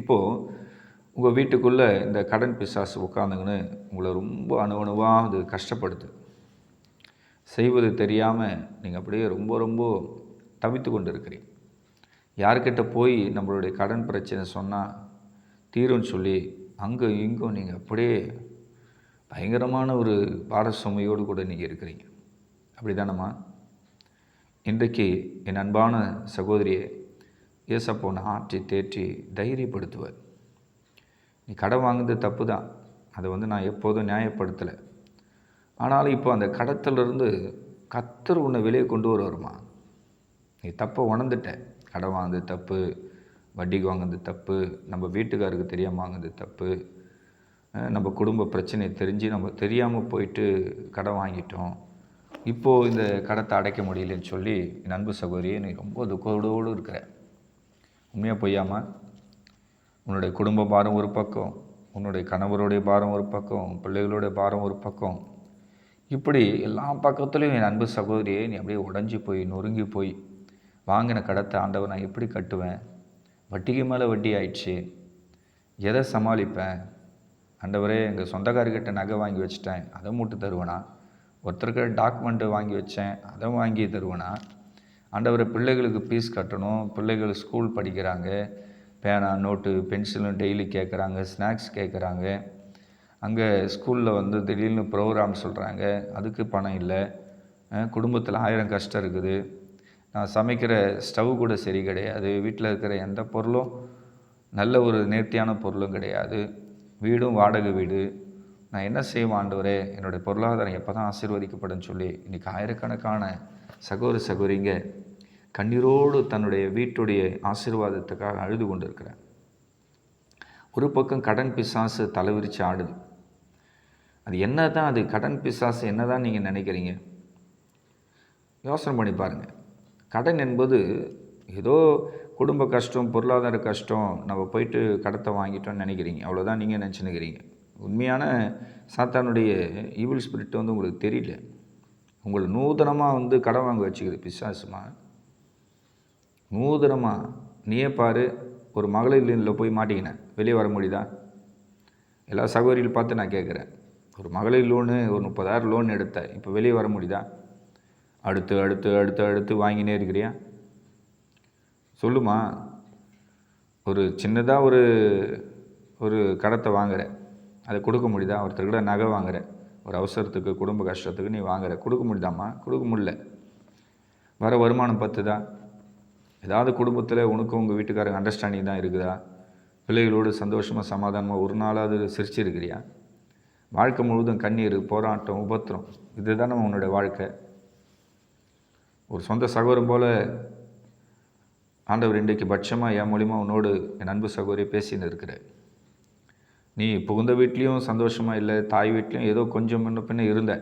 இப்போது உங்கள் வீட்டுக்குள்ளே இந்த கடன் பிசாசு உட்காந்துங்கன்னு உங்களை ரொம்ப அணுவணுவாக அது கஷ்டப்படுது. செய்வது தெரியாமல் நீங்கள் அப்படியே ரொம்ப ரொம்ப தவித்து கொண்டு இருக்கிறீங்க யார்கிட்ட போய் நம்மளுடைய கடன் பிரச்சனை சொன்னால் தீரும்னு சொல்லி அங்கே இங்கும் நீங்கள் அப்படியே பயங்கரமான ஒரு பாரசுமையோடு கூட நீங்கள் இருக்கிறீங்க. அப்படி தானம்மா இன்றைக்கு என் அன்பான சகோதரியை ஏசப்போன ஆற்றி தேற்றி தைரியப்படுத்துவார். நீ கடன் வாங்குறது தப்பு தான் அதை வந்து நான் எப்போதும் நியாயப்படுத்தலை. ஆனாலும் இப்போ அந்த கடத்திலிருந்து கத்தர் உன்னை வெளியே கொண்டு வருவாருமா? நீ தப்பை உணர்ந்துட்ட. கடன் வாங்குறது தப்பு வட்டிக்கு வாங்குறது தப்பு நம்ம வீட்டுக்காருக்கு தெரியாமல் வாங்குறது தப்பு நம்ம குடும்ப பிரச்சனையை தெரிஞ்சு நம்ம தெரியாமல் போயிட்டு கடன் வாங்கிட்டோம். இப்போது இந்த கடத்தை அடைக்க முடியலன்னு சொல்லி என் அன்பு நீ ரொம்ப துக்கத்தோடு இருக்கிற. உண்மையாக பொய்யாமா? உன்னுடைய குடும்ப பாரம் ஒரு பக்கம் உன்னுடைய கணவருடைய பாரம் ஒரு பக்கம் பிள்ளைகளுடைய பாரம் ஒரு பக்கம். இப்படி எல்லா பக்கத்துலேயும் என் அன்பு சகோதரியை நீ அப்படியே உடஞ்சி போய் நொறுங்கி போய் வாங்கின கடத்தை ஆண்டவர் நான் எப்படி கட்டுவேன்? வட்டிக்கு மேலே வட்டி ஆயிடுச்சு. எதை சமாளிப்பேன்? ஆண்டவரே எங்கள் சொந்தக்காரர்கிட்ட நகை வாங்கி வச்சிட்டேன். அதை மட்டும் தருவேனா? ஒருத்தருக்கு டாக்குமெண்ட்டு வாங்கி வச்சேன். அதை வாங்கி தருவேனா? ஆண்டவரை பிள்ளைகளுக்கு ஃபீஸ் கட்டணும். பிள்ளைகள் ஸ்கூல் படிக்கிறாங்க. பேனா நோட்டு பென்சிலும் டெய்லி கேட்குறாங்க ஸ்நாக்ஸ் கேட்குறாங்க அங்கே ஸ்கூலில் வந்து திடீர்னு ப்ரோக்ராம் சொல்கிறாங்க அதுக்கு பணம் இல்லை. குடும்பத்தில் ஆயிரம் கஷ்டம் இருக்குது. நான் சமைக்கிற ஸ்டவ் கூட சரி கிடையாது. வீட்டில் இருக்கிற எந்த பொருளும் நல்ல ஒரு நேர்த்தியான பொருளும் கிடையாது. வீடும் வாடகை வீடு. நான் என்ன செய்வேன் ஆண்டவரே? என்னுடைய பொருளாதாரம் எப்போ தான் ஆசீர்வதிக்கப்படும் சொல்லி இன்றைக்கி ஆயிரக்கணக்கான சகோதர சகோதரிங்க கண்ணீரோடு தன்னுடைய வீட்டுடைய ஆசீர்வாதத்துக்காக அழுது கொண்டு இருக்கிறேன் ஒரு பக்கம் கடன் பிசாசு தலைவிரிச்சு ஆடுது. அது என்ன தான் அது கடன் பிசாசு என்ன தான் நீங்கள் நினைக்கிறீங்க? யோசனை பண்ணி பாருங்கள் கடன் என்பது ஏதோ குடும்ப கஷ்டம் பொருளாதார கஷ்டம் நம்ம போயிட்டு கடத்தை வாங்கிட்டோம்னு நினைக்கிறீங்க. அவ்வளோதான் நீங்கள் நினச்சினுக்கிறீங்க உண்மையான சாத்தானுடைய ஈவில் ஸ்பிரிட் வந்து உங்களுக்கு தெரியல. உங்களை நூதனமாக வந்து கடன் வாங்க வச்சுக்குது பிசாசுமா? நூதனமாக நீயே பாரு ஒரு மகளிர் லீனில் போய் மாட்டிக்கினேன் வெளியே வர முடியுதா? எல்லா சகோதரிகள் பார்த்து நான் கேட்குறேன். ஒரு மகளிர் லோனு ஒரு முப்பதாயிரம் லோன் எடுத்தேன் இப்போ வெளியே வர முடியுதா? அடுத்து அடுத்து அடுத்து அடுத்து வாங்கினே இருக்கிறியா? சொல்லுமா ஒரு சின்னதாக ஒரு ஒரு கடத்தை வாங்குகிறேன் அதை கொடுக்க முடியுதா? ஒருத்தர்கிட்ட நகை வாங்குகிறேன் ஒரு அவசரத்துக்கு குடும்ப கஷ்டத்துக்கு நீ வாங்குற. கொடுக்க முடியுதாம்மா? கொடுக்க முடியல. வர வருமானம் பத்துதா? ஏதாவது குடும்பத்தில் உனக்கும் உங்கள் வீட்டுக்காரங்க அண்டர்ஸ்டாண்டிங் தான் இருக்குதா? பிள்ளைகளோடு சந்தோஷமாக சமாதானமாக ஒரு நாளாவது சிரிச்சிருக்கிறியா? வாழ்க்கை முழுவதும் கண்ணீர் போராட்டம் உபத்திரம். இதுதானே உன்னோட வாழ்க்கை. ஒரு சொந்த சகோதரம் போல் ஆண்டவர் இன்றைக்கு பட்சமாக என் மூலிமா உன்னோடு என் அன்பு சகோதரியை பேசின்னு இருக்கிறேன் நீ புகுந்த வீட்லேயும் சந்தோஷமாக இல்லை தாய் வீட்லேயும் ஏதோ கொஞ்சம் முன்ன பின்ன இருந்த.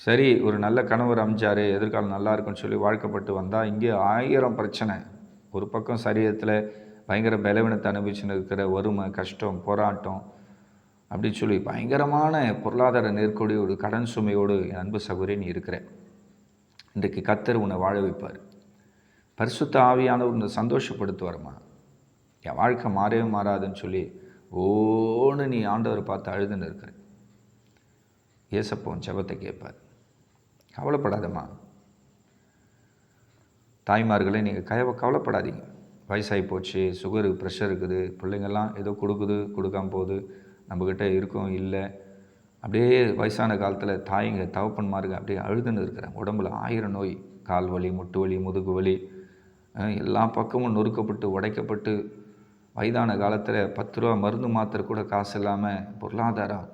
சரி ஒரு நல்ல கணவர் அமைச்சார் எதிர்காலம் நல்லா இருக்குன்னு சொல்லி வாழ்க்கப்பட்டு வந்தால் இங்கே ஆயிரம் பிரச்சனை. ஒரு பக்கம் சரீரத்தில் பயங்கர பலவீனத்தை அனுபவிச்சுன்னு இருக்கிற வறுமை கஷ்டம் போராட்டம் அப்படின்னு சொல்லி பயங்கரமான பொருளாதார நெருக்கடியோடு கடன் சுமையோடு என் அன்பு சகோதரி நீ இருக்கிற. இன்றைக்கு கத்தர் உன்னை வாழ வைப்பார். பரிசுத்த ஆவியானவர் உன்னை சந்தோஷப்படுத்துவார்மா? என் வாழ்க்கை மாறவே மாறாதுன்னு சொல்லி ஓன்னு நீ ஆண்டவரை பார்த்து அழுதுன்னு இருக்கிற. ஏசப்போன் செபத்தை கேட்பார். கவலைப்படாதம்மா. தாய்மார்களே நீங்கள் கவ கவலைப்படாதீங்க. வயசாகி போச்சு சுகரு ப்ரெஷர் இருக்குது பிள்ளைங்கள்லாம் ஏதோ கொடுக்குது கொடுக்காம போகுது நம்மக்கிட்ட இருக்கும் இல்லை. அப்படியே வயசான காலத்தில் தாய்ங்க தகப்பன்மாருங்க அப்படியே அழுதுன்னு இருக்கிறாங்க உடம்புல ஆயிரம் நோய் கால் வலி முட்டு வலி முதுகு வலி எல்லா பக்கமும் நொறுக்கப்பட்டு உடைக்கப்பட்டு வயதான காலத்தில் பத்து ரூபா மருந்து மாத்திரை கூட காசு இல்லாமல் பொருளாதாரம்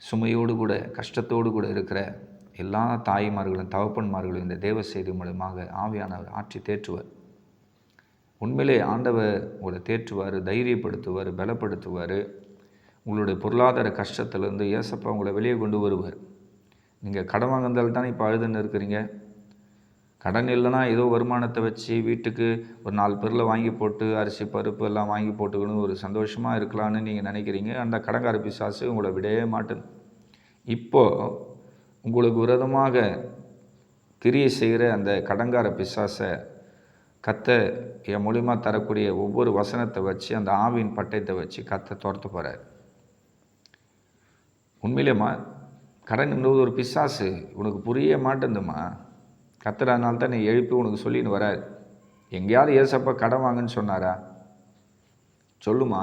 சுமையோடு கூட கஷ்டத்தோடு கூட இருக்கிற எல்லா தாய்மார்களும் தகப்பன்மார்களும் இந்த தேவ செய்தி மூலமாக ஆவியானவர் ஆற்றி தேற்றுவார். உண்மையிலே ஆண்டவர் உங்களை தேற்றுவார் தைரியப்படுத்துவார் பலப்படுத்துவார். உங்களுடைய பொருளாதார கஷ்டத்திலேருந்து ஏசப்பா உங்களை வெளியே கொண்டு வருவார். நீங்கள் கடன் வாங்கினால்தான் இப்போ அழுதுன்னு இருக்கிறீங்க? கடன் இல்லைன்னா ஏதோ வருமானத்தை வச்சு வீட்டுக்கு ஒரு நாலு பேரில் வாங்கி போட்டு அரிசி பருப்பு எல்லாம் வாங்கி போட்டுக்கணும். ஒரு சந்தோஷமாக இருக்கலாம்னு நீங்கள் நினைக்கிறீங்க. அந்த கடங்கார பிசாசு உங்களை விடவே மாட்டேன். இப்போது உங்களுக்கு விரதமாக கிரியை செய்கிற அந்த கடங்கார பிசாசை கத்த என் மூலிமா தரக்கூடிய ஒவ்வொரு வசனத்தை வச்சு அந்த ஆவியின் பட்டயத்தை வச்சு கத்த துரத்து போகிறார் உண்மையிலேம்மா கடன் என்பது ஒரு பிசாசு உனக்கு புரிய கத்துறதுனால தான் நீ எழுப்பி உனக்கு சொல்லின்னு வராரு. எங்கேயாவது ஏசப்பா கடன் வாங்கன்னு சொன்னாரா? சொல்லுமா.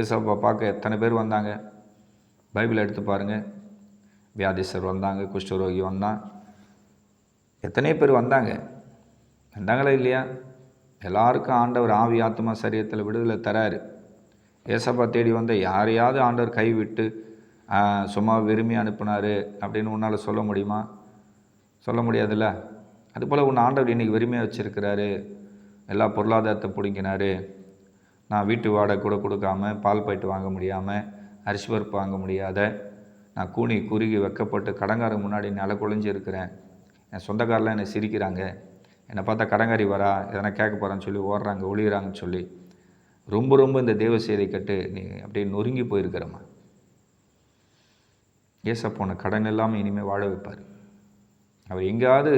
ஏசப்பா பார்க்க எத்தனை பேர் வந்தாங்க? பைபிள் எடுத்து பாருங்கள் வியாதிசர் வந்தாங்க குஷ்டரோகி வந்தான் எத்தனை பேர் வந்தாங்க? வந்தாங்களா இல்லையா? எல்லாருக்கும் ஆண்டவர் ஆவி ஆத்மா சரியத்தில் விடுதலை தராரு. ஏசப்பா தேடி வந்த யாரையாவது ஆண்டவர் கைவிட்டு சும்மா விரும்பி அனுப்புனார் அப்படின்னு உன்னால் சொல்ல முடியுமா? சொல்ல முடியாதுல்ல? அதுபோல் உன் ஆண்டவர் இன்றைக்கி வெறுமையாக வச்சுருக்கிறாரு. எல்லா பொருளாதாரத்தை பிடிங்கினாரு. நான் வீட்டு வாடகை கூட கொடுக்காம பால் பாய்ட்டு வாங்க முடியாமல் அரிசி பருப்பு வாங்க முடியாத நான் கூனி குறுகி வெக்கப்பட்டு கடங்காரங்க முன்னாடி நில குழஞ்சி இருக்கிறேன். என் சொந்தக்காரெலாம் என்னை சிரிக்கிறாங்க. என்னை பார்த்தா கடங்காரி வரா எதனா கேட்க போகிறான்னு சொல்லி ஓடுறாங்க ஒழிகிறாங்கன்னு சொல்லி. ரொம்ப ரொம்ப இந்த தேவ செய்தி கட்டு நீ அப்படியே நொறுங்கி போயிருக்கிறம்மா. ஏசப்போன கடன் இல்லாமல் இனிமேல் வாழ வைப்பார். அவர் எங்கேயாவது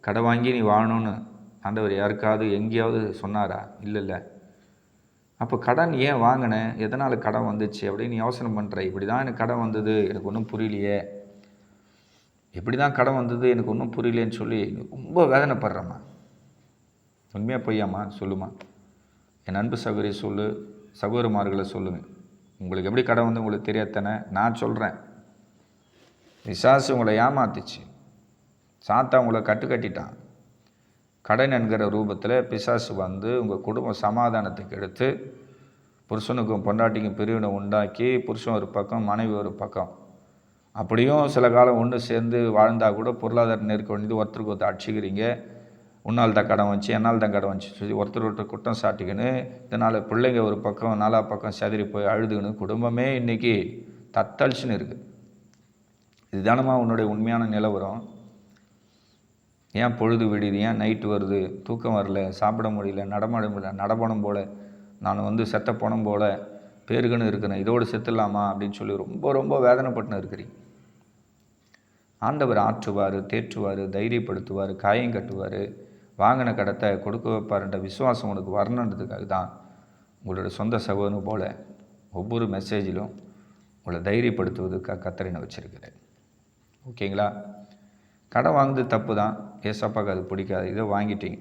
கடை வாங்கி நீ வாழணும்னு ஆண்டவர் யாருக்காவது எங்கேயாவது சொன்னாரா? இல்லை இல்லை அப்போ கடன் ஏன் வாங்கினேன் எதனால் கடன் வந்துச்சு? அப்படின்னு யோசனை பண்ணுற இப்படி தான் எனக்கு கடன் வந்தது. எனக்கு ஒன்றும் புரியலையே. எப்படி தான் கடன் வந்தது? எனக்கு ஒன்றும் புரியலையேன்னு சொல்லி ரொம்ப வேதனைப்படுறேம்மா. உண்மையாக பொய்யாம்மா? சொல்லுமா என் அன்பு சகோதரி சொல்லு. சகோதரமார்களை சொல்லுங்கள் உங்களுக்கு எப்படி கடன் வந்து உங்களுக்கு தெரியாதானே? நான் சொல்கிறேன் விசாசு உங்களை ஏமாத்துச்சு. சாத்தா உங்களை கட்டு கட்டிட்டான் கடன் என்கிற ரூபத்தில் பிசாசு வந்து உங்கள் குடும்ப சமாதானத்துக்கு எடுத்து புருஷனுக்கும் பொண்டாட்டிக்கும் பிரிவினை உண்டாக்கி புருஷன் ஒரு பக்கம் மனைவி ஒரு பக்கம். அப்படியும் சில காலம் ஒன்று சேர்ந்து வாழ்ந்தால் கூட பொருளாதார நெருக்க வேண்டியது ஒருத்தருக்கு ஒருத்தர் அடிச்சுக்கிறீங்க. உன்னால் தான் கடன் வந்துச்சு என்னால் தான் கடன் வந்துச்சு சொல்லி ஒருத்தர் ஒருத்தர் குற்றம் சாட்டிக்கின்னு இதனால் பிள்ளைங்க ஒரு பக்கம் நாலா பக்கம் செதறி போய் அழுதுகின்னு குடும்பமே இன்றைக்கி தத்தளிச்சுன்னு இருக்குது இதுதானமா உன்னுடைய உண்மையான நிலவரம்? ஏன் பொழுது விடுது ஏன் நைட்டு வருது? தூக்கம் வரல? சாப்பிட முடியல? நடமாட முடியல? நடப்பணம் போல்? நான் வந்து செத்த பணம் போல்? பேருக்குன்னு இருக்கிறேன். இதோடு செத்துடலாமா? அப்படின்னு சொல்லி ரொம்ப ரொம்ப வேதனைப்பட்டுன்னு இருக்கிறீங்க. ஆண்டவர் ஆற்றுவார் தேற்றுவார் தைரியப்படுத்துவார் காயம் கட்டுவார். வாங்கின கடத்தை கொடுக்க வைப்பார்ன்ற விசுவாசம் உனக்கு வரணுன்றதுக்காக தான் உங்களோட சொந்த சகோதரன் போல் ஒவ்வொரு மெசேஜிலும் உங்களை தைரியப்படுத்துவதற்காக கத்தரினை வச்சுருக்கிறேன் ஓகேங்களா கடன் வாங்குறது தப்பு தான். ஏசப்பாக்கு அது பிடிக்காது. இதை வாங்கிட்டீங்க.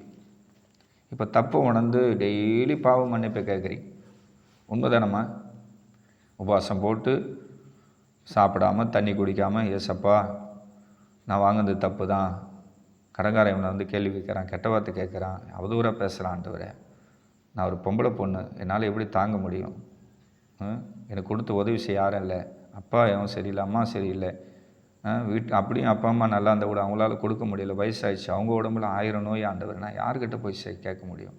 இப்போ தப்பு உணர்ந்து டெய்லி பாவம் மன்னிப்பை கேட்குறீங்க உண்மைதானம்மா? உபவாசம் போட்டு சாப்பிடாம தண்ணி குடிக்காமல் ஏசப்பா நான் வாங்கினது தப்பு தான். கடங்காரன் இவனை வந்து கேள்வி கேட்குறான் கெட்ட வார்த்தை கேட்குறான் அவதூறாக பேசுகிறான்ட்டு நான் ஒரு பொம்பளை பொண்ணு. என்னால் எப்படி தாங்க முடியும்? ம்? எனக்கு கொடுத்து உதவி செய்ய யாரும் இல்லை. அப்பா எவன் சரியில்லை அம்மா சரியில்லை. வீட்டு அப்படியும் அப்பா அம்மா நல்லா இருந்தால் கூட அவங்களால கொடுக்க முடியல. வயசாயிடுச்சு. அவங்க உடம்புல ஆயிரம் நோய் ஆண்டவர் நான் யார்கிட்ட போய் கேட்க முடியும்?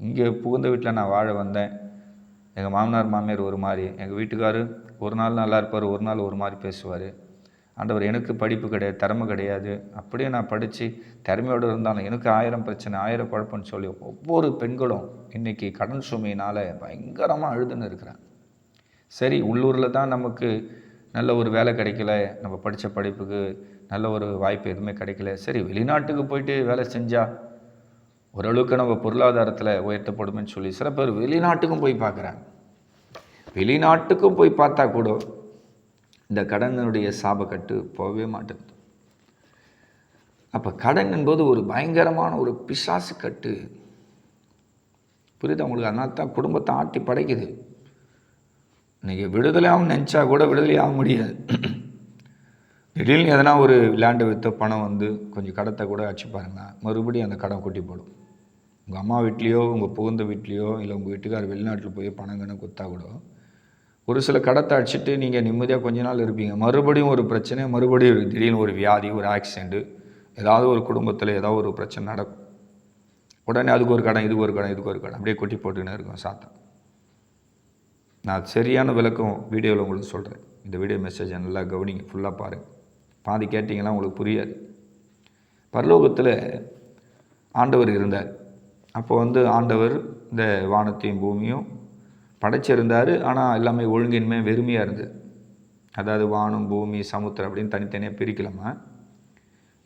இங்கே புகுந்த வீட்டில் நான் வாழ வந்தேன். எங்கள் மாமனார் மாமியார் ஒரு மாதிரி. எங்கள் வீட்டுக்காரு ஒரு நாள் நல்லா இருப்பார் ஒரு நாள் ஒரு மாதிரி பேசுவார். ஆண்டவர் எனக்கு படிப்பு கிடையாது திறமை கிடையாது. அப்படியே நான் படித்து திறமையோடு இருந்தாலும் எனக்கு ஆயிரம் பிரச்சனை ஆயிரம் குழப்பம்னு சொல்லி ஒவ்வொரு பெண்களும் இன்றைக்கி கடன் சுமையினால் பயங்கரமாக அழுதுன்னு இருக்கிறாங்க. சரி உள்ளூரில் தான் நமக்கு நல்ல ஒரு வேலை கிடைக்கல நம்ம படித்த படிப்புக்கு நல்ல ஒரு வாய்ப்பு எதுவுமே கிடைக்கல. சரி வெளிநாட்டுக்கு போயிட்டு வேலை செஞ்சால் ஓரளவுக்கு நம்ம பொருளாதாரத்தில் உயர்த்தப்படும்னு சொல்லி சில பேர் வெளிநாட்டுக்கும் போய் பார்க்குறாங்க. வெளிநாட்டுக்கும் போய் பார்த்தா கூட இந்த கடனுடைய சாபக்கட்டு போகவே மாட்டேங்குது. அப்போ கடன் என்பது ஒரு பயங்கரமான ஒரு பிசாசு கட்டு புரியுது உங்களுக்கு? அதனால தான் குடும்பத்தை ஆட்டி படைக்குது. இன்றைக்கி விடுதலையாகவும் நினச்சா கூட விடுதலையாக முடியாது. திடீர்னு எதனா ஒரு லேண்டை விற்ற பணம் வந்து கொஞ்சம் கடத்தை கூட அடிச்சு பாருங்கள் மறுபடியும் அந்த கடன் கொட்டி போடும். உங்கள் அம்மா வீட்லேயோ உங்கள் புகுந்த வீட்லேயோ இல்லை உங்கள் வீட்டுக்கார் வெளிநாட்டில் போய் பணம் கணக்கு கொடுத்தா கூட ஒரு சில கடத்தை அடிச்சுட்டு நீங்கள் நிம்மதியாக கொஞ்ச நாள் இருப்பீங்க. மறுபடியும் ஒரு பிரச்சனை மறுபடியும் திடீர்னு ஒரு வியாதி ஒரு ஆக்சிடெண்ட்டு ஏதாவது ஒரு குடும்பத்தில் ஏதாவது ஒரு பிரச்சனை நடக்கும். உடனே அதுக்கு ஒரு கடன் இதுக்கு ஒரு கடன் இதுக்கு ஒரு கடன் அப்படியே கொட்டி போட்டுக்கினே இருக்கும் சாத்தம் நான் சரியான விளக்கம் வீடியோவில் உங்களுக்கு சொல்கிறேன் இந்த வீடியோ மெசேஜை நல்லா கவனிங்க ஃபுல்லாக பாருங்கள் பாதி கேட்டிங்கன்னா உங்களுக்கு புரியாது. பரலோகத்தில் ஆண்டவர் இருந்தார். அப்போ வந்து ஆண்டவர் இந்த வானத்தையும் பூமியும் படைச்சிருந்தார். ஆனால் எல்லாமே ஒழுங்கின்மை வெறுமையாக இருந்தது. அதாவது வானம் பூமி சமுத்திரம் அப்படின்னு தனித்தனியாக பிரிக்கலாமா?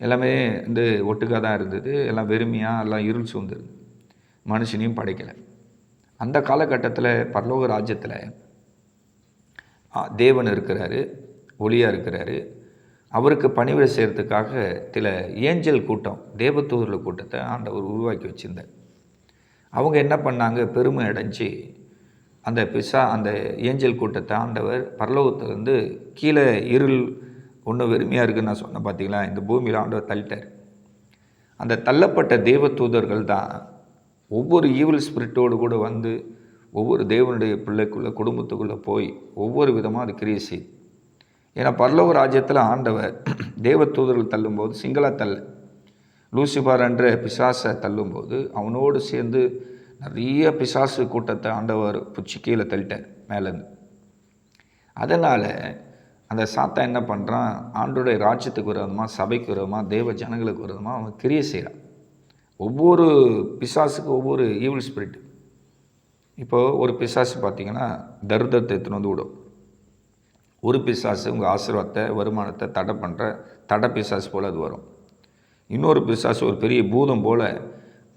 எல்லாமே வந்து ஒட்டுக்காக தான் இருந்தது. எல்லாம் வெறுமையாக எல்லாம் இருள் சூழ்ந்துருது மனுஷனையும் படைக்கலை. அந்த காலகட்டத்தில் பரலோக ராஜ்யத்தில் தேவன் இருக்கிறாரு ஒளியாக இருக்கிறாரு. அவருக்கு பணிவிட செய்கிறதுக்காக சில ஏஞ்சல் கூட்டம் தேவதூதர்கள் கூட்டத்தை ஆண்டவர் உருவாக்கி வச்சுருந்தார். அவங்க என்ன பண்ணாங்க? பெருமை அடைஞ்சு அந்த பிசா அந்த ஏஞ்சல் கூட்டத்தை ஆண்டவர் பரலோகத்திலேருந்து கீழே இருள் ஒன்று வெறுமையாக இருக்குன்னு நான் சொன்னேன் பார்த்தீங்களா இந்த பூமியில் ஆண்டவர் தள்ளிட்டார். அந்த தள்ளப்பட்ட தேவ தூதர்கள் தான் ஒவ்வொரு ஈவில் ஸ்பிரிட்டோடு கூட வந்து ஒவ்வொரு தேவனுடைய பிள்ளைக்குள்ளே குடும்பத்துக்குள்ளே போய் ஒவ்வொரு விதமாக அது கிரியை செய்யுது ஏன்னா பல்லவ ராஜ்யத்தில் ஆண்டவர் தேவ தூதர்கள் தள்ளும்போது சிங்களா தள்ள. லூசிபார் என்ற பிசாசை தள்ளும்போது அவனோடு சேர்ந்து நிறைய பிசாசு கூட்டத்தை ஆண்டவர் புச்சி கீழே தள்ளிட்டார் மேலேருந்து அதனால் அந்த சாத்தா என்ன பண்ணுறான் ஆண்டோடைய ராஜ்யத்துக்கு விரோதமாக சபைக்கு விரோதமாக தேவ ஜனங்களுக்கு விரோதமாக அவன் கிரியை செய்கிறான் ஒவ்வொரு பிசாசுக்கு ஒவ்வொரு ஈவில் ஸ்பிரிட் இப்போது ஒரு பிசாசு பார்த்தீங்கன்னா தருதத்தை எடுத்துன்னு வந்து விடும். ஒரு பிசாசு உங்கள் ஆசீர்வாதத்தை வருமானத்தை தடை பண்ணுற தடை பிசாசு போல் அது வரும். இன்னொரு பிசாசு ஒரு பெரிய பூதம் போல்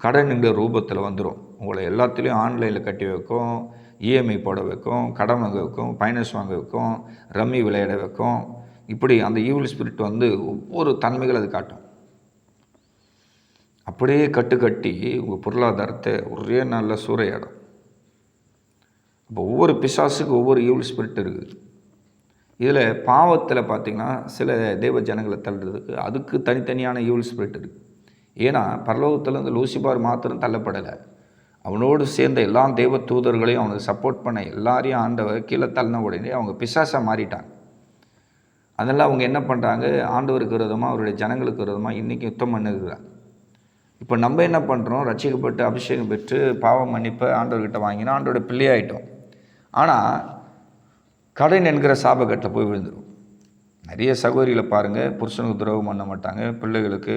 கடனுங்கிற ரூபத்தில் வந்துடும் உங்களை எல்லாத்துலேயும் ஆன்லைனில் கட்டி வைக்கும் இஎம்ஐ போட வைக்கும் கடன் வாங்க வைக்கும் ஃபைனான்ஸ் வாங்க வைக்கும் ரம்மி விளையாட வைக்கும். இப்படி அந்த ஈவில் ஸ்பிரிட் வந்து ஒவ்வொரு தன்மைகள் அது காட்டும். அப்படியே கட்டு கட்டி உங்கள் பொருளாதாரத்தை ஒரே நாளில் சூறையாடும். அப்போ ஒவ்வொரு பிசாசுக்கு ஒவ்வொரு ஈவில் ஸ்பிரிட் இருக்குது. இதில் பாவத்தில் பார்த்திங்கன்னா சில தெய்வ ஜனங்களை தள்ளுறதுக்கு அதுக்கு தனித்தனியான ஈவில் ஸ்பிரிட் இருக்குது ஏன்னா பரலோகத்திலேருந்து லூசிபார் மாத்திரம் தள்ளப்படலை. அவனோடு சேர்ந்த எல்லா தெய்வ தூதர்களையும் அவனுக்கு சப்போர்ட் பண்ண எல்லாரையும் ஆண்டவர் கீழே தள்ளின உடனே அவங்க பிசாசாக மாறிட்டாங்க. அதனால் அவங்க என்ன பண்ணுறாங்க ஆண்டவருக்கு விரோதமாக அவருடைய ஜனங்களுக்கு விரோதமாக இன்றைக்கி யுத்தம் பண்ணுகிறாங்க. இப்போ நம்ம என்ன பண்ணுறோம் ரட்சிக்கப்பட்டு அபிஷேகம் பெற்று பாவம் மன்னிப்பை ஆண்டவர்கிட்ட வாங்கினா ஆண்டோட பிள்ளையாயிட்டோம். ஆனால் கடன் என்கிற சாபக்கட்டில் போய் விழுந்துடும் நிறைய சகோதரிகளை பாருங்கள் புருஷனுக்கு துரோகம் பண்ண மாட்டாங்க பிள்ளைகளுக்கு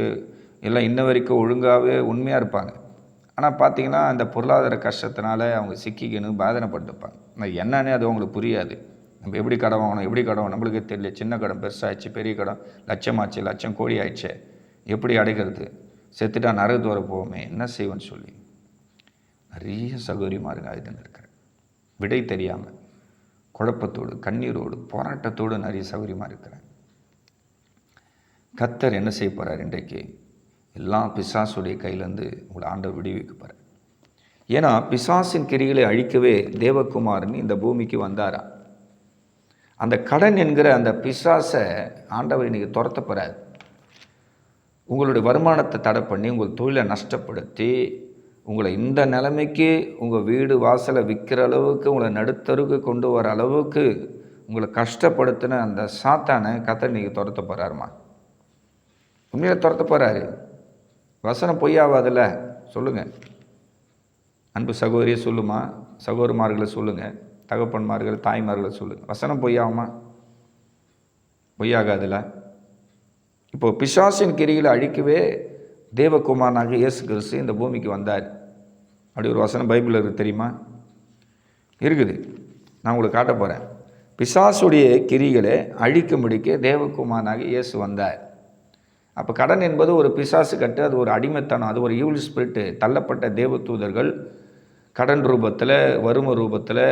எல்லாம் இன்ன வரைக்கும் ஒழுங்காகவே உண்மையாக இருப்பாங்க. ஆனால் பார்த்தீங்கன்னா அந்த பொருளாதார கஷ்டத்தினால அவங்க சிக்கிக்கணும் பாதனைப்பட்டுப்பாங்க ஆனால் என்னன்னே அது அவங்களுக்கு புரியாது. நம்ம எப்படி கடன் வாங்கணும் எப்படி கடன் நம்மளுக்கே தெரியல. சின்ன கடன் பெருசாகிடுச்சு பெரிய கடன். லட்சம் ஆச்சு லட்சம் கோடி ஆயிடுச்சு எப்படி அடைக்கிறது செத்துட்டா நரகத்து வர போவோமே என்ன செய்வேன்னு சொல்லி. நிறைய சகோதரிமாருங்க இதுன்னு இருக்கிறேன் விடை தெரியாமல் குழப்பத்தோடு கண்ணீரோடு போராட்டத்தோடு நிறைய சௌகரியமாக இருக்கிறேன் கத்தர் என்ன செய்ய போகிறார் இன்றைக்கு? எல்லாம் பிசாசுடைய கையிலேருந்து உங்களை ஆண்டவர் விடுவிக்க போகிறார் ஏன்னா பிசாசின் கிரிகளை அழிக்கவே தேவகுமாரன் இந்த பூமிக்கு வந்தாரா? அந்த கடன் என்கிற அந்த பிசாசை ஆண்டவர் இன்னைக்கு துரத்த போகிறார் உங்களுடைய வருமானத்தை தடை பண்ணி உங்கள் தொழிலை நஷ்டப்படுத்தி உங்களை இந்த நிலைமைக்கு உங்கள் வீடு வாசலை விற்கிற அளவுக்கு உங்களை நடுத்தருக்கு கொண்டு வர அளவுக்கு உங்களை கஷ்டப்படுத்தின அந்த சாத்தானை கத்தை நீங்கள் துரத்த போகிறாருமா உண்மையில் துரத்த போகிறாரு வசனம் பொய்யாவாதில்ல? சொல்லுங்கள் அன்பு சகோதரியை சொல்லுமா? சகோதரிமார்களை சொல்லுங்கள் தகப்பன்மார்கள் தாய்மார்களை சொல்லுங்கள் வசனம் பொய்யாகுமா? பொய்யாகாதுல்ல? இப்போ பிசாசின் கிரிகளை அழிக்கவே தேவகுமாரனாக இயேசு கிறிஸ்து இந்த பூமிக்கு வந்தார். அப்படி ஒரு வசனம் பைபிளில் இருக்குது தெரியுமா? இருக்குது. நான் உங்களுக்கு காட்ட போகிறேன் பிசாசுடைய கிரிகளை அழிக்க முடிக்க தேவகுமாரனாக இயேசு வந்தார். அப்போ கடன் என்பது ஒரு பிசாசு கட்டு அது ஒரு அடிமைத்தனம் அது ஒரு ஈவில் ஸ்பிரிட்டு தள்ளப்பட்ட தேவ தூதர்கள் கடன் ரூபத்தில் வறுமை ரூபத்தில்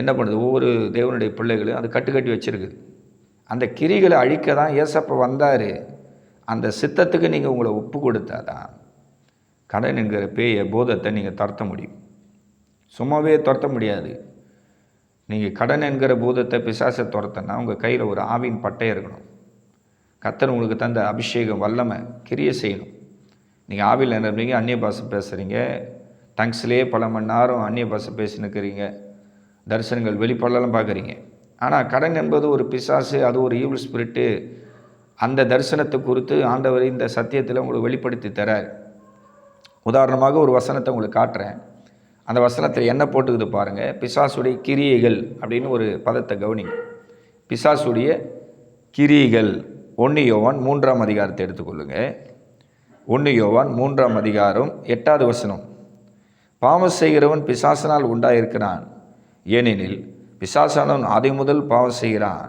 என்ன பண்ணுது? ஒவ்வொரு தேவனுடைய பிள்ளைகளையும் அது கட்டு கட்டி வச்சுருக்குது. அந்த கிரிகளை அழிக்க தான் ஏசப்ப வந்தார். அந்த சித்தத்துக்கு நீங்கள் உங்களை ஒப்பு கொடுத்தாதான் கடன் என்கிற பேய போதத்தை நீங்கள் துரத்த முடியும். சும்மாவே துரத்த முடியாது. நீங்கள் கடன் என்கிற பூதத்தை பிசாசை துரத்தனா உங்கள் கையில் ஒரு ஆவின் பட்டை இருக்கணும். கத்தர் உங்களுக்கு தந்த அபிஷேகம் வல்லமை கிரிய செய்யணும். நீங்கள் ஆவியில் நிரம்புறீங்க அந்நிய பாஷை பேசுகிறீங்க தங்ஸ்லேயே பல மணி நேரம் அந்நிய பாஷை பேசினுக்கிறீங்க. தரிசனங்கள் வெளிப்படலாம் பார்க்குறீங்க. ஆனால் கடன் என்பது ஒரு பிசாசு அது ஒரு ஈவில் ஸ்பிரிட்டு அந்த தரிசனத்தை குறித்து ஆண்டவர் இந்த சத்தியத்தில் உங்களுக்கு வெளிப்படுத்தி தரார். உதாரணமாக ஒரு வசனத்தை உங்களுக்கு காட்டுறேன். அந்த வசனத்தில் என்ன போட்டுக்குது பாருங்கள் பிசாசுடைய கிரியைகள் அப்படின்னு ஒரு பதத்தை கவனிங்க. பிசாசுடைய கிரியைகள். ஒன்று யோவான் மூன்றாம் அதிகாரத்தை எடுத்துக்கொள்ளுங்க. ஒன்று யோவான் மூன்றாம் அதிகாரம் எட்டாவது வசனம். பாவம் செய்கிறவன் பிசாசனால் உண்டாயிருக்கிறான். ஏனெனில் பிசாசானவன் ஆதி முதல் பாவம் செய்கிறான்.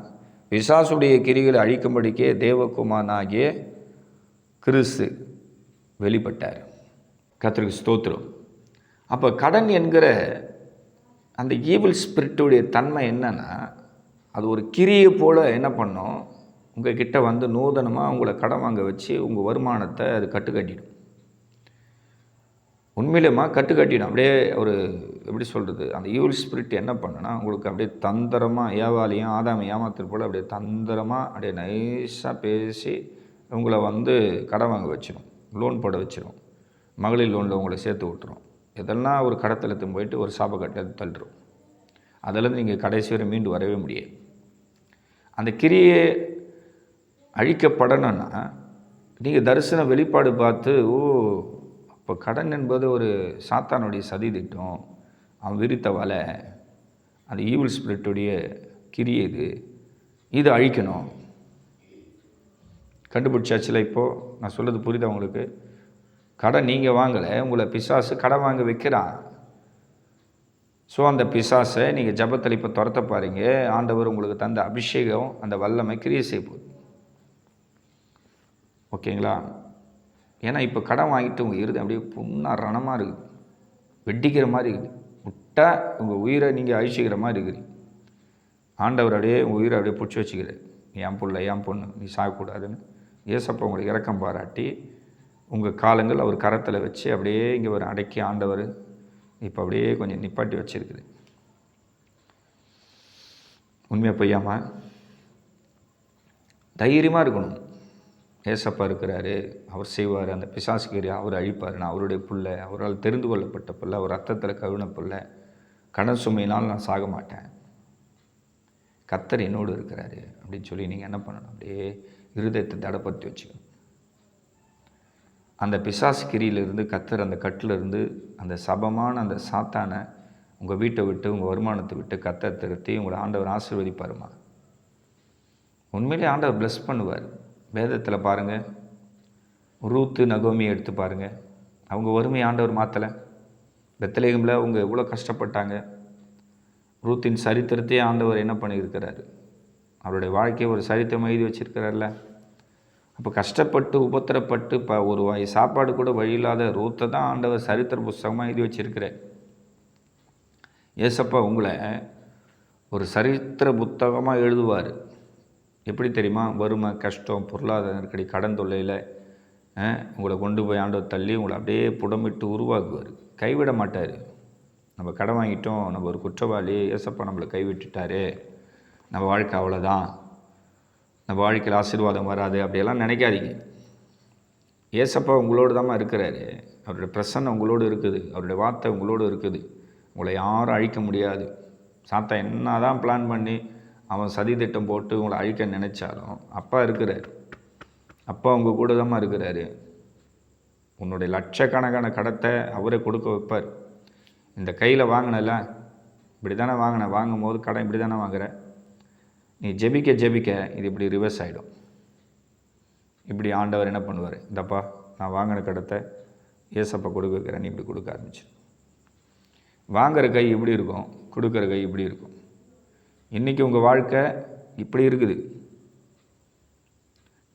பிசாசுடைய கிரிகளை அழிக்கும்படிக்கே தேவகுமாரனாகிய கிறிஸ்து வெளிப்பட்டார். கத்திரிக்கு ஸ்தோத்திரம். அப்போ கடன் என்கிற அந்த ஈவில் ஸ்பிரிட்டுடைய தன்மை என்னன்னா அது ஒரு கிரியை போல் என்ன பண்ணும்? உங்கள் கிட்டே வந்து நூதனமாக உங்களை கடன் வாங்க வச்சு உங்கள் வருமானத்தை அது கட்டுக்கட்டிடும். உண்மையிலேமா கட்டுக்கட்டிடும்? அப்படியே ஒரு எப்படி சொல்கிறது அந்த ஈவில் ஸ்பிரிட் என்ன பண்ணுன்னா உங்களுக்கு அப்படியே தந்திரமாக ஏவாலையும் ஆதாம ஏமாத்துறது போல் அப்படியே தந்திரமாக அப்படியே நைஸாக பேசி உங்களை வந்து கடன் வாங்க வச்சிடும் லோன் போட வச்சிடும் மகளிர் லோனில் உங்களை சேர்த்து விட்டுரும். இதெல்லாம் ஒரு கடத்தில் போயிட்டு ஒரு சாபக்கட்டை தள்ளிடும் அதிலேருந்து நீங்கள் கடைசி வரை மீண்டு வரவே முடியாது. அந்த கிரியை அழிக்கப்படணும்னா நீங்கள் தரிசன வெளிப்பாடு பார்த்து ஓ அப்போ கடன் என்பது ஒரு சாத்தானுடைய சதி திட்டம். அவன் விரித்த வலை அந்த ஈவில் ஸ்பிரிட்டுடைய கிரியை இது இதை அழிக்கணும். கண்டுபிடிச்சாச்சில் இப்போது நான் சொல்கிறது புரியுதா உங்களுக்கு? கடை நீங்கள் வாங்கலை உங்களை பிசாசு கடை வாங்க வைக்கிறான். ஸோ அந்த பிசாசை நீங்கள் ஜபத்தில் இப்போ துரத்த பாருங்க ஆண்டவர் உங்களுக்கு தந்த அபிஷேகம் அந்த வல்லமை கிரியை செய்ய போகுது. ஓகேங்களா? ஏன்னா இப்போ கடன் வாங்கிட்டு உங்கள் இருது அப்படியே புண்ணா ரணமாக இருக்குது. வெட்டிக்கிற மாதிரி இருக்குது. விட்டா உங்கள் உயிரை நீங்கள் அழிச்சிக்கிற மாதிரி இருக்குது. ஆண்டவர் அப்படியே உங்கள் உயிரை அப்படியே பிடிச்சி வச்சுக்கிறார். என் புள்ள என் பொண்ணு நீ சாகக்கூடாதுன்னு ஏசப்பா உங்களுக்கு இறக்கம் பாராட்டி உங்கள் காலங்கள் அவர் கரத்தில் வச்சு அப்படியே இங்கே ஒரு அடக்கி ஆண்டவர் இப்போ அப்படியே கொஞ்சம் நிப்பாட்டி வச்சுருக்குது. உண்மையாக பொய்யாமா? தைரியமாக இருக்கணும். ஏசப்பா இருக்கிறாரு அவர் செய்வார் அந்த பிசாசுகிரி அவர் அழிப்பார் நான் அவருடைய பிள்ளை அவரால் தெரிந்து கொள்ளப்பட்ட புள்ள அவர் ரத்தத்தில் கவின பிள்ளை கடன் சுமையினால் நான் சாக மாட்டேன். கத்தர் என்னோடு இருக்கிறாரு அப்படின்னு சொல்லி நீங்கள் என்ன பண்ணணும்? அப்படியே இருதயத்தை தடப்படுத்தி வச்சுக்கணும். அந்த பிசாசு கிரியிலிருந்து கத்தர் அந்த கட்டிலிருந்து அந்த சபமான அந்த சாத்தானை உங்கள் வீட்டை விட்டு உங்கள் வருமானத்தை விட்டு கத்தர் திருத்தி உங்களை ஆண்டவர் ஆசீர்வதிப்பாருமா? உண்மையிலே ஆண்டவர் ப்ளஸ் பண்ணுவார். வேதத்தில் பாருங்கள் ரூத்து நகோமியை எடுத்து பாருங்கள் அவங்க வறுமை ஆண்டவர் மாற்றலை பெத்தலேகமில் அவங்க எவ்வளோ கஷ்டப்பட்டாங்க? ரூத்தின் சரித்திரத்தையே ஆண்டவர் என்ன பண்ணியிருக்கிறாரு? அவருடைய வாழ்க்கையை ஒரு சரித்திரம் எழுதி வச்சிருக்கிறார்ல. அப்போ கஷ்டப்பட்டு உபத்திரப்பட்டு இப்போ ஒரு வாய் சாப்பாடு கூட வழி இல்லாத ரூத்தை தான் ஆண்டவர் சரித்திர புஸ்தகமாக எழுதி வச்சிருக்கிறார். ஏசப்பா உங்களை ஒரு சரித்திர புத்தகமாக எழுதுவார். எப்படி தெரியுமா? வறுமை கஷ்டம் பொருளாதார நெருக்கடி கடன் தொல்லையில் உங்களை கொண்டு போய் ஆண்டவர் தள்ளி உங்களை அப்படியே புடமிட்டு உருவாக்குவார். கைவிட மாட்டார். நம்ம கடன் வாங்கிட்டோம் நம்ம ஒரு குற்றவாளி ஏசப்பா நம்மளை கைவிட்டுட்டாரு. நம்ம வாழ்க்கை அவ்வளோதான் நம்ம வாழ்க்கையில் ஆசீர்வாதம் வராது அப்படியெல்லாம் நினைக்காதீங்க. ஏசப்பா உங்களோடு தான் இருக்கிறாரு. அவருடைய பிரசன்னம் உங்களோடு இருக்குது. அவருடைய வார்த்தை உங்களோடு இருக்குது. உங்களை யாரும் அழிக்க முடியாது. சாத்தா என்ன தான் பிளான் பண்ணி அவன் சதி திட்டம் போட்டு உங்களை அழிக்க நினைச்சாலும் அப்பா இருக்கிறார். அப்பா உங்கள் கூட தான் இருக்கிறாரு. உன்னுடைய லட்சக்கணக்கான கடத்தை அவரே கொடுக்க வைப்பார். இந்த கையில் வாங்கினல இப்படி தானே வாங்கினேன் வாங்கும் போது கடன் இப்படி தானே வாங்குற? நீ ஜெபிக்க ஜெபிக்க இது இப்படி ரிவர்ஸ் ஆகிடும் இப்படி ஆண்டவர் என்ன பண்ணுவார்? இந்தப்பா நான் வாங்கின கடத்தை ஏசப்பா கொடுக்க வைக்கிறேன் நீ இப்படி கொடுக்க ஆரம்பிச்சு வாங்குற கை இப்படி இருக்கும் கொடுக்குற கை இப்படி இருக்கும். இன்றைக்கி உங்கள் வாழ்க்கை இப்படி இருக்குது.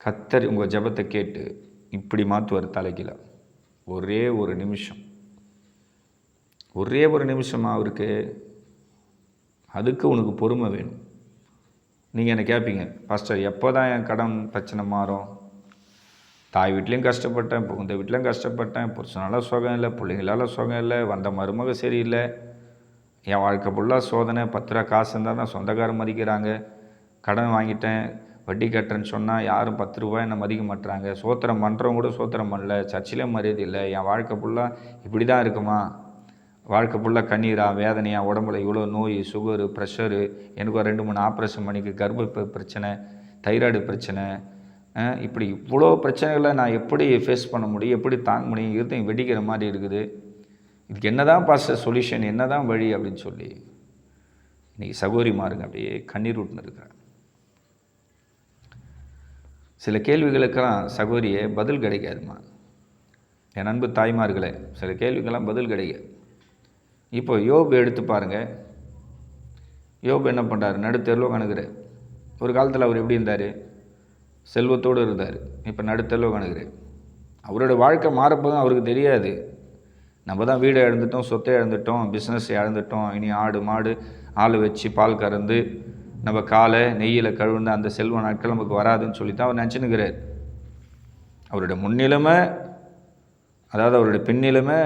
கத்தர் உங்கள் ஜெபத்தை கேட்டு இப்படி மாற்றுவார் தலைக்கில ஒரே ஒரு நிமிஷம். ஒரே ஒரு நிமிஷமாக அவருக்கு அதுக்கு உனக்கு பொறுமை வேணும். நீங்கள் என்னை கேட்பீங்க பாஸ்டர் எப்போ தான் என் கடன் பிரச்சனை மாறும்? தாய் வீட்லேயும் கஷ்டப்பட்டேன் புகுந்த வீட்லேயும் கஷ்டப்பட்டேன் புருஷனால சுகம் இல்லை பிள்ளைங்களால சுகம் இல்லை வந்த மருமக சரியில்லை. என் வாழ்க்கை ஃபுல்லாக சோதனை பத்து ரூபா காசு இருந்தால் தான் சொந்தக்காரன் மதிக்கிறாங்க. கடன் வாங்கிட்டேன் வட்டி கட்டுறேன்னு சொன்னால் யாரும் பத்து ரூபாய் என்னை மதிக்க மாட்டுறாங்க சோத்திரம் பண்ணுறவங்க கூட சோத்திரம் பண்ணல. சர்ச்சிலே மரியாதை இல்லை. என் வாழ்க்கை ஃபுல்லாக இப்படி தான் இருக்குமா? வாழ்க்கை ஃபுல்லாக கண்ணீரா வேதனையா உடம்புல இவ்வளோ நோய் சுகரு ப்ரெஷரு எனக்கு ஒரு ரெண்டு மூணு ஆப்ரேஷன் பண்ணிக்கு கர்ப்ப பிரச்சனை தைராய்டு பிரச்சனை இப்படி இவ்வளோ பிரச்சனைகளை நான் எப்படி ஃபேஸ் பண்ண முடியும்? எப்படி தாங்க முடியும்? இருத்தையும் வெடிக்கிற மாதிரி இருக்குது. இதுக்கு என்ன தான் பாச சொல்யூஷன் என்ன தான் வழி அப்படின்னு சொல்லி இன்றைக்கி சகோதரிமாருங்க அப்படியே கண்ணீர் விட்டுன்னு இருக்கிறேன் சில கேள்விகளுக்கெல்லாம் சகோதரியே பதில் கிடைக்காதுமா என் அன்பு தாய்மார்களே சில கேள்விக்கெல்லாம் பதில் கிடைக்காது. இப்போ யோபு எடுத்து பாருங்கள் யோபு என்ன பண்ணுறாரு நடுத்தெருவில் கணக்குறார் ஒரு காலத்தில் அவர் எப்படி இருந்தார்? செல்வத்தோடு இருந்தார். இப்போ நடுத்தெருவில் கணக்குறார் அவரோட வாழ்க்கை மாறப்போதும் அவருக்கு தெரியாது. நம்ம தான் வீடை இழந்துட்டோம் சொத்தை இழந்துட்டோம் பிஸ்னஸ் இழந்துட்டோம். இனி ஆடு மாடு ஆள் வச்சு பால் கறந்து நம்ம காலை நெய்யில் கழுவுன அந்த செல்வ நாட்கள் நமக்கு வராதுன்னு சொல்லி தான் அவர் நினச்சினுக்கிறார் அவருடைய முன்னிலைமை அதாவது அவருடைய பின்னிலைமை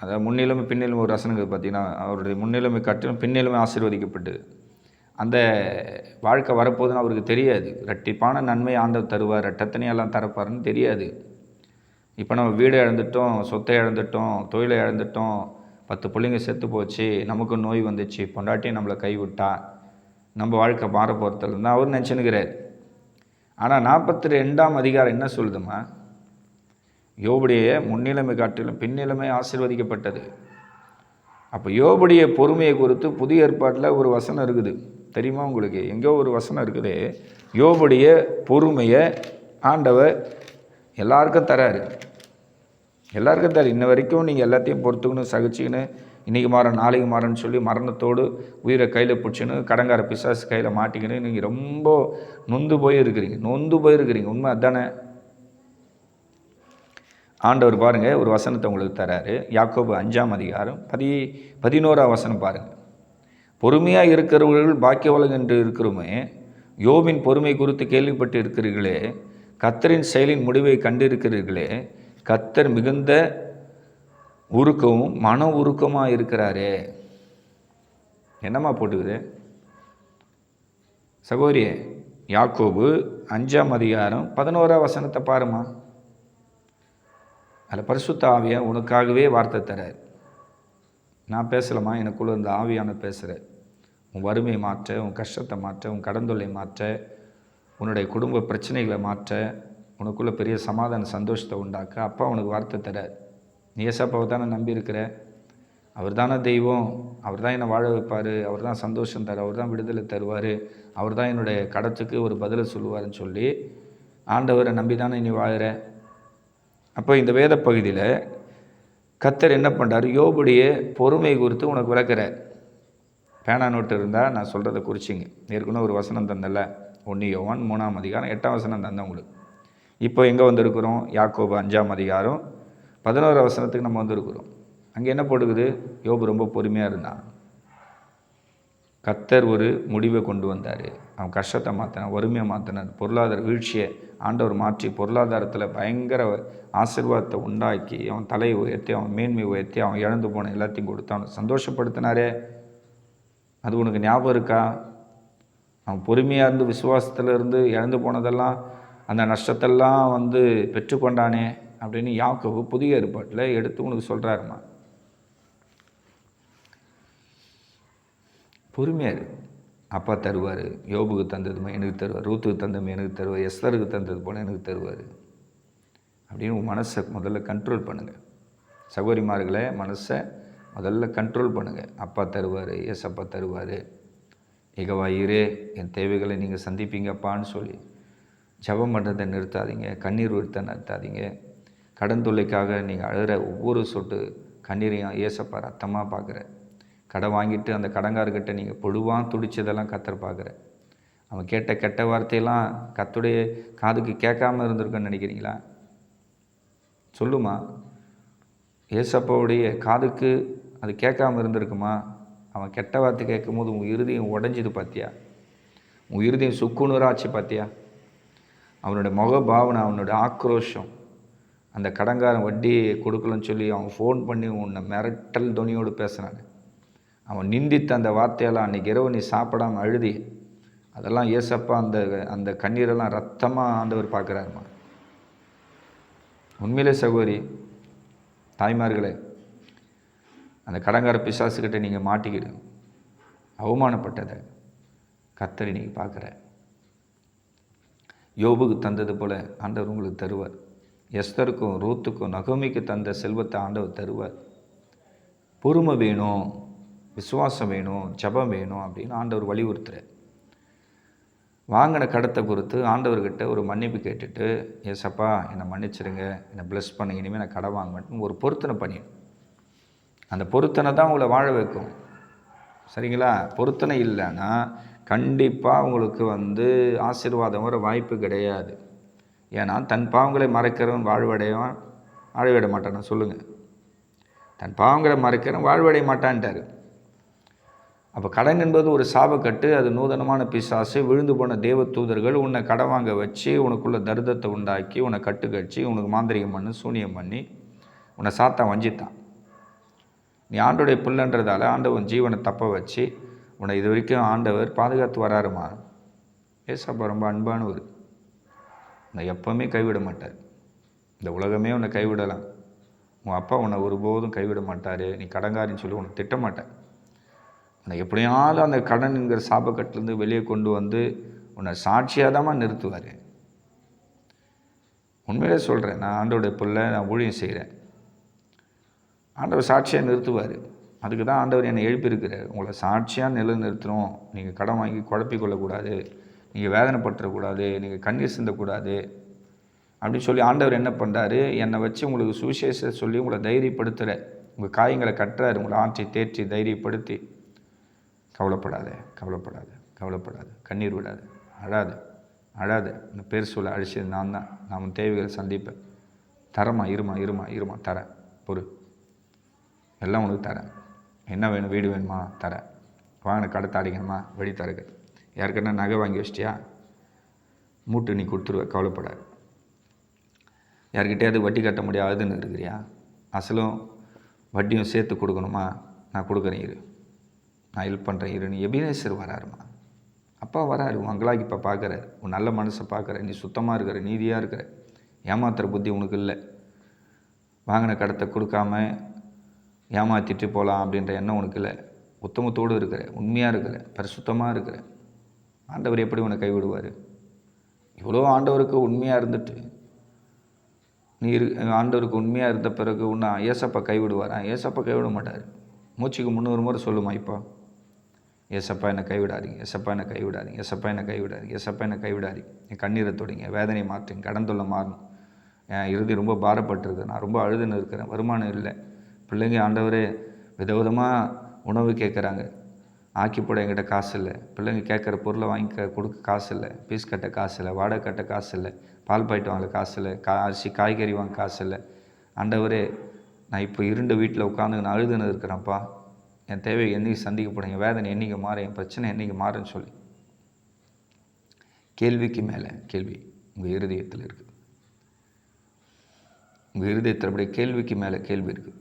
அதாவது முன்னிலைமை பின்னிலைமை ஒரு ரசனங்கள் பார்த்தீங்கன்னா அவருடைய முன்னிலைமை காட்டிலும் பின்னிலைமை ஆசீர்வதிக்கப்பட்டு அந்த வாழ்க்கை வரப்போதுன்னு அவருக்கு தெரியாது. ரெட்டிப்பான நன்மை ஆண்டவர் தருவார் ரெட்டத்தனையெல்லாம் தரப்பாருன்னு தெரியாது. இப்போ நம்ம வீடை இழந்துட்டோம் சொத்தை இழந்துட்டோம் தொழிலை இழந்துட்டோம் பத்து பிள்ளைங்க செத்து போச்சு நமக்கு நோய் வந்துச்சு பொண்டாட்டியும் நம்மளை கைவிட்டா நம்ம வாழ்க்கை மாற போகிறதுல தான் அவர் நினச்சினுக்கிறார் ஆனால் நாற்பத்தி ரெண்டாம் அதிகாரம் என்ன சொல்லுதுமா யோபுடைய முன்னிலைமை காட்டிலும் பின்னிலைமை ஆசீர்வதிக்கப்பட்டது. அப்போ யோபுடைய பொறுமையை குறித்து புதிய ஏற்பாட்டில் ஒரு வசனம் இருக்குது. தெரியுமா உங்களுக்கு? எங்கே ஒரு வசனம் இருக்குது. யோபுடைய பொறுமையை ஆண்டவர் எல்லாருக்கும் தராரு. எல்லாருக்கும் தராரு. இன்ன வரைக்கும் நீங்கள் எல்லாத்தையும் பொறுத்துக்கணும் சகிச்சுக்கணும் இன்றைக்கி மாறன் நாளைக்கு மாறன்னு சொல்லி மரணத்தோடு உயிரை கையில் பிடிச்சின்னு கடங்கார பிசாசு கையில் மாட்டிக்கின்னு நீங்கள் ரொம்ப நொந்து போய் இருக்கிறீங்க நொந்து போயிருக்கிறீங்க. உண்மை அதானே? ஆண்டவர் பாருங்கள் ஒரு வசனத்தை உங்களுக்கு தராரு. யாக்கோபு அஞ்சாம் அதிகாரம் பதி பதினோரா வசனம் பாருங்கள் பொறுமையாக இருக்கிறவர்கள் பாக்கியவளம் என்று இருக்கிறோமே யோபின் பொறுமை குறித்து கேள்விப்பட்டு இருக்கிறீர்களே கத்தரின் செயலின் முடிவை கண்டிருக்கிறீர்களே கத்தர் மிகுந்த உருக்கமும் மன உருக்கமாக இருக்கிறாரே. என்னம்மா போட்டுக்குது? சகோதரியே யாக்கோபு அஞ்சாம் அதிகாரம் பதினோரா வசனத்தை பாருமா அதில் பரிசுத்த ஆவியை உனக்காகவே வார்த்தை தரார். நான் பேசலாமா எனக்குள்ள இந்த ஆவியான பேசுகிற உன் வறுமையை மாற்ற உன் கஷ்டத்தை மாற்ற உன் கடந்தொல்லை மாற்ற உன்னுடைய குடும்ப பிரச்சனைகளை மாற்ற உனக்குள்ளே பெரிய சமாதான சந்தோஷத்தை உண்டாக்க அப்பா உனக்கு வார்த்தை தரார். நீ ஏசப்பாவை தானே நம்பியிருக்கிற? அவர் தானே தெய்வம். அவர் தான் என்னை வாழ வைப்பார். அவர் தான் சந்தோஷம் தர. அவர் தான் விடுதலை தருவார். அவர் தான் என்னுடைய கடத்துக்கு ஒரு பதிலை சொல்லுவாருன்னு சொல்லி ஆண்டவரை நம்பி தானே நீ வாழுற? அப்போ இந்த வேத பகுதியில் கத்தர் என்ன பண்ணுறாரு யோபுடைய பொறுமை குறித்து உனக்கு விளக்குறார். பேனா நோட்டு இருந்தால் நான் சொல்கிறத குறிச்சிங்க. ஏற்கனவே ஒரு வசனம் தந்தல ஒன்று யோவான் மூணாம் அதிகாரம் எட்டாம் வசனம் தந்தேன் உங்களுக்கு. இப்போ எங்கே வந்திருக்கிறோம்? யாக்கோபு அஞ்சாம் அதிகாரம் பதினோரு அவசரத்துக்கு நம்ம வந்திருக்கிறோம். அங்கே என்ன போட்டுக்குது யோபு ரொம்ப பொறுமையாக இருந்தான். கத்தர் ஒரு முடிவை கொண்டு வந்தார். அவன் கஷ்டத்தை மாற்றினான் வறுமையை மாற்றினார் பொருளாதார வீழ்ச்சியை ஆண்டவர் மாற்றி பொருளாதாரத்தில் பயங்கர ஆசிர்வாதத்தை உண்டாக்கி அவன் தலையை உயர்த்தி அவன் மேன்மை உயர்த்தி அவன் இழந்து போன எல்லாத்தையும் கொடுத்து அவனை சந்தோஷப்படுத்தினாரே. அது உனக்கு ஞாபகம் இருக்கா? அவன் பொறுமையாக இருந்து விசுவாசத்தில் இருந்து இழந்து போனதெல்லாம் அந்த நஷ்டத்தெல்லாம் வந்து பெற்றுக்கொண்டானே. அப்படின்னு யாக்கோவு புதிய ஏற்பாட்டில் எடுத்து உனக்கு சொல்கிறாருமா பொறுமையாக அப்பா தருவார் யோபுக்கு தந்ததுமே எனக்கு தருவார் ரூத்துக்கு தந்தமே எனக்கு தருவார் எஸ்லருக்கு தந்தது போல் எனக்கு தருவார் அப்படின்னு உன் மனசை முதல்ல கண்ட்ரோல் பண்ணுங்கள் சகோதரிமார்களை மனசை முதல்ல கண்ட்ரோல் பண்ணுங்கள் அப்பா தருவார் எஸ் அப்பா தருவார் இகவாயிரே என் தேவைகளை நீங்கள் சந்திப்பீங்கப்பான்னு சொல்லி. ஜெபம் பண்ணுறதை நிறுத்தாதீங்க கண்ணீர் விடுத்த நிறுத்தாதீங்க. கடன் தொல்லைக்காக நீங்கள் அழுகிற ஒவ்வொரு சொட்டு கண்ணீரையும் ஏசப்பா ரத்தமாக பார்க்குற கடன் வாங்கிட்டு அந்த கடங்காரர்கிட்ட நீங்கள் பொழுவாக துடிச்சதெல்லாம் கத்தர் பார்க்குற அவன் கேட்ட கெட்ட வார்த்தையெல்லாம் கத்துடைய காதுக்கு கேட்காம இருந்திருக்குன்னு நினைக்கிறீங்களா? சொல்லுமா? ஏசப்பாவுடைய காதுக்கு அது கேட்காம இருந்திருக்குமா? அவன் கெட்ட வார்த்தை கேட்கும் போது உன் இறுதியும் உடஞ்சிது பார்த்தியா உன் இருதயம் சுக்குநூறாச்சு பார்த்தியா அவனுடைய முக பாவனை அவனுடைய ஆக்ரோஷம் அந்த கடங்காரன் வட்டி கொடுக்கலன்னு சொல்லி அவன் ஃபோன் பண்ணி உன்னை மிரட்டல் துணியோடு பேசுகிறாங்க அவன் நிந்தித்த அந்த வார்த்தையெல்லாம் அன்றைக்கி இரவு நீ சாப்பிடாமல் அழுதி அதெல்லாம் ஏசப்பா அந்த அந்த கண்ணீரெல்லாம் ரத்தமாக ஆண்டவர் பார்க்குறாருமா. உண்மையிலே சகோதரி தாய்மார்களே அந்த கடங்கார பிசாசுக்கிட்ட நீங்கள் மாட்டிக்கிடுங்க. அவமானப்பட்டதை கத்தரி நீங்கள் பார்க்குற யோபுக்கு தந்தது போல் ஆண்டவர் உங்களுக்கு தருவார். எஸ்தருக்கும் ரூத்துக்கும் நகோமிக்கு தந்த செல்வத்தை ஆண்டவர் தருவார். பொறுமை வேணும் விசுவாசம் வேணும் ஜபம் வேணும் அப்படின்னு ஆண்டவர் வலியுறுத்துறார். வாங்கின கடத்தை குறித்து ஆண்டவர்கிட்ட ஒரு மன்னிப்பு கேட்டுட்டு ஏசப்பா என்னை மன்னிச்சிருங்க என்னை ப்ளஸ் பண்ணுங்க இனிமேல் நான் கடை வாங்க மாட்டேன் ஒரு பொருத்தனை பண்ணிடும் அந்த பொருத்தனை தான் உங்களை வாழ வைக்கும். சரிங்களா? பொருத்தனை இல்லைன்னா கண்டிப்பாக உங்களுக்கு வந்து ஆசீர்வாதம் வர வாய்ப்பு கிடையாது. ஏன்னா தன் பாவங்களை மறைக்கிறவன் வாழ்வடைவான் வாழ்விட மாட்டானா. சொல்லுங்கள் தன் பாவங்களை மறைக்கிறவன் வாழ்வடைய மாட்டான்ட்டார். அப்போ கடன் என்பது ஒரு சாபக்கட்டு அது நூதனமான பிசாசு விழுந்து போன தேவ தூதர்கள் உன்னை கடன் வாங்க வச்சு உனக்குள்ள தரிதத்தை உண்டாக்கி உன்னை கட்டுக்கட்சி உனக்கு மாந்திரிகம் பண்ணி சூனியம் பண்ணி உன்னை சாத்தான் வஞ்சித்தான். நீ ஆண்டோடைய பிள்ளைன்றதால ஆண்டவன் ஜீவனை தப்ப வச்சு உன்னை இது வரைக்கும் ஆண்டவர் பாதுகாத்து வராருமா? ஏசப்பா ரொம்ப அன்பானவர். உன்னை எப்போவுமே கைவிட மாட்டார். இந்த உலகமே உன்னை கைவிடலாம். உன் அப்பா உன்னை ஒருபோதும் கைவிட மாட்டார். நீ கடங்காரின்னு சொல்லி உன்னை திட்ட மாட்டார் உன்னை எப்படியாவது அந்த கடன்ங்கிற சாபக்கட்டிலேருந்து வெளியே கொண்டு வந்து உன்னை சாட்சியாக நிறுத்துவார். உண்மையிலே சொல்கிறேன் நான் ஆண்டோடைய பிள்ளை நான் ஊழியம் செய்கிறேன் ஆண்டவர் சாட்சியாக நிறுத்துவார். அதுக்கு தான் ஆண்டவர் என்னை எழுப்பியிருக்கிறார். உங்களை சாட்சியாக நிலைநிறுத்தணும். நீங்கள் கடன் வாங்கி குழப்பிக்கொள்ளக்கூடாது நீங்கள் வேதனைப்பட்டுறக்கூடாது நீங்கள் கண்ணீர் சிந்தக்கூடாது அப்படின்னு சொல்லி ஆண்டவர் என்ன பண்ணுறாரு என்னை வச்சு உங்களுக்கு சுவிசேஷ சொல்லி உங்களை தைரியப்படுத்துகிற உங்கள் காயங்களை கட்டுறாரு உங்களை ஆட்சி தேர்ச்சி தைரியப்படுத்தி. கவலைப்படாத கவலைப்படாத கவலைப்படாத. கண்ணீர் விடாத அழாத அழாத. இந்த பேர் சொல்ல அழிச்சது நான் தான். நான் உன் தேவைகளை சந்திப்பேன். தரமா இருமா இருமா இருமா தரேன் பொறு. எல்லாம் உனக்கு தரேன். என்ன வேணும் வீடு வேணுமா? தரேன். வாங்கின கடை தாடிக்கணுமா வெடி தரகு யாருக்கன்னா நகை வாங்கி வச்சிட்டியா? மூட்டு நீ கொடுத்துருவ கவலைப்படாது. யார்கிட்டயாவது வட்டி கட்ட முடியாதுன்னு இருக்கிறியா? அசலும் வட்டியும் சேர்த்து கொடுக்கணுமா? நான் கொடுக்குறேன் இரு. நான் ஹெல்ப் பண்ணுறேன் இரு. நீ எபினேசர் வராருமா? அப்பா வராரு உன் இப்போ பார்க்குற. உன் நல்ல மனசை பார்க்குற. நீ சுத்தமாக இருக்கிற நீதியாக இருக்கிற. ஏமாத்துற புத்தி உனக்கு இல்லை. வாங்கின கடத்தை கொடுக்காம ஏமாற்றிட்டு போகலாம் அப்படின்ற எண்ணம் உனக்கு இல்லை. உத்தமத்தோடு இருக்கிற உண்மையாக இருக்கிற பரிசுத்தமாக இருக்கிற. ஆண்டவர் எப்படி உன்னை கைவிடுவார்? இவ்வளோ ஆண்டவருக்கு உண்மையாக இருந்துட்டு நீ இரு ஆண்டவருக்கு உண்மையாக இருந்த பிறகு உன்னை ஏசப்பா கைவிடுவாரா? ஏசப்பா கைவிட மாட்டார். மூச்சுக்கு முந்நூறு முறை சொல்லுமா இப்போ? ஏசப்பா என்னை கைவிடாதீங்க ஏசப்பா என்னை கைவிடாதீங்க ஏசப்பா என்னை கைவிடாதீங்க ஏசப்பா என்னை கைவிடாதீங்க. என் கண்ணீரை தொடிங்க வேதனை மாற்றுங்க கடந்துள்ள மாறணும். என் இறுதி ரொம்ப பாரப்பட்டிருக்கு நான் ரொம்ப அழுதுன்னு இருக்கிறேன் வருமானம் இல்லை. பிள்ளைங்க ஆண்டவரே விதவிதமாக உணவு கேட்குறாங்க. ஆக்கி போட என்கிட்ட காசு இல்லை. பிள்ளைங்க கேட்குற பொருளை வாங்கிக்க கொடுக்க காசு இல்லை. பீஸ் கட்ட காசு இல்லை. வாடகை கட்ட காசு இல்லை. பால் பாயிட்டு வாங்க காசு இல்லை. கா அரிசி காய்கறி வாங்க காசு இல்லை. ஆண்டவரே நான் இப்போ இருண்ட வீட்டில் உட்காந்து நான் அழுதுன்னு இருக்கிறேன்ப்பா. என் தேவை என்றைக்கு சந்திக்கப்படும் வேதனை என்றைக்கு மாறும்? என் பிரச்சனை என்றைக்கு மாறுன்னு சொல்லி. கேள்விக்கு மேலே கேள்வி உங்கள் இருதயத்தில் இருக்குது உங்கள் இருதயத்தில் அப்படியே கேள்விக்கு மேலே கேள்வி இருக்குது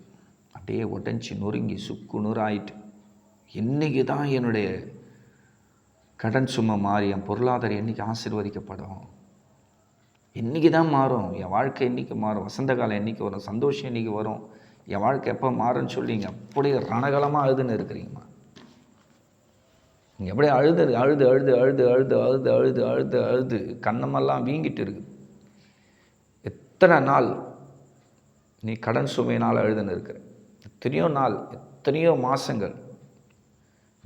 அப்படியே உடஞ்சி நொறுங்கி சுக்கு நூறாயிட்டு. இன்றைக்கி தான் என்னுடைய கடன் சும்மா மாறி என் பொருளாதாரம் என்றைக்கு ஆசீர்வதிக்கப்படும்? இன்றைக்கி தான் மாறும். என் வாழ்க்கை என்றைக்கு மாறும். வசந்த காலம் என்றைக்கு வரும். சந்தோஷம் என்றைக்கு வரும். என் வாழ்க்கை எப்போ மாறும்னு சொல்லி நீங்கள் அப்படியே ரணகலமாக அழுதுன்னு இருக்கிறீங்கம்மா. நீங்கள் எப்படியே அழுது அழுது அழுது அழுது அழுது அழுது அழுது அழுது அழுது கண்ணமெல்லாம் வீங்கிட்டு இருக்குது. எத்தனை நாள் நீ கடன் சுமையினால் அழுதுன்னு இருக்கிற? எத்தனையோ நாள் எத்தனையோ மாதங்கள்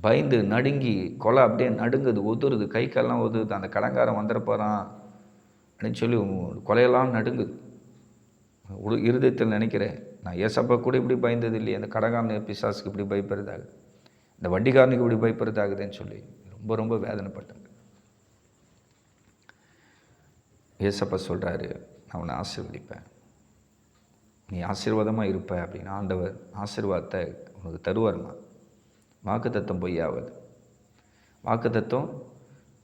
பயந்து நடுங்கி கொலை அப்படியே நடுங்குது ஒதுருது கை கால்லாம் ஒதுருது அந்த கடங்காரன் வந்துட போகிறான் அப்படின்னு சொல்லி கொலையெல்லாம் நடுங்குது. உடு இருதயத்தில் நினைக்கிறேன் நான் ஏசப்பா கூட இப்படி பயந்தது இல்லையே அந்த கடங்காரன் பிசாசுக்கு இப்படி பயப்படுறதாகுது. இந்த வண்டிக்காரனுக்கு இப்படி பயப்படுறதாகுதுன்னு சொல்லி ரொம்ப ரொம்ப வேதனைப்பட்டேன். ஏசப்பா சொல்கிறாரு நான் உன்னை ஆசீர்வதிப்பேன். நீ ஆசீர்வாதமாக இருப்ப அப்படின்னு ஆண்டவர் ஆசீர்வாதத்தை உனக்கு தருவார்மா வாக்கு தத்துவம் பொய்யாவது வாக்கு தத்துவம்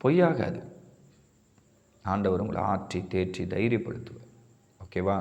பொய்யாகாது. ஆண்டவர் உங்களை ஆற்றி தேற்றி தைரியப்படுத்துவார். ஓகேவா?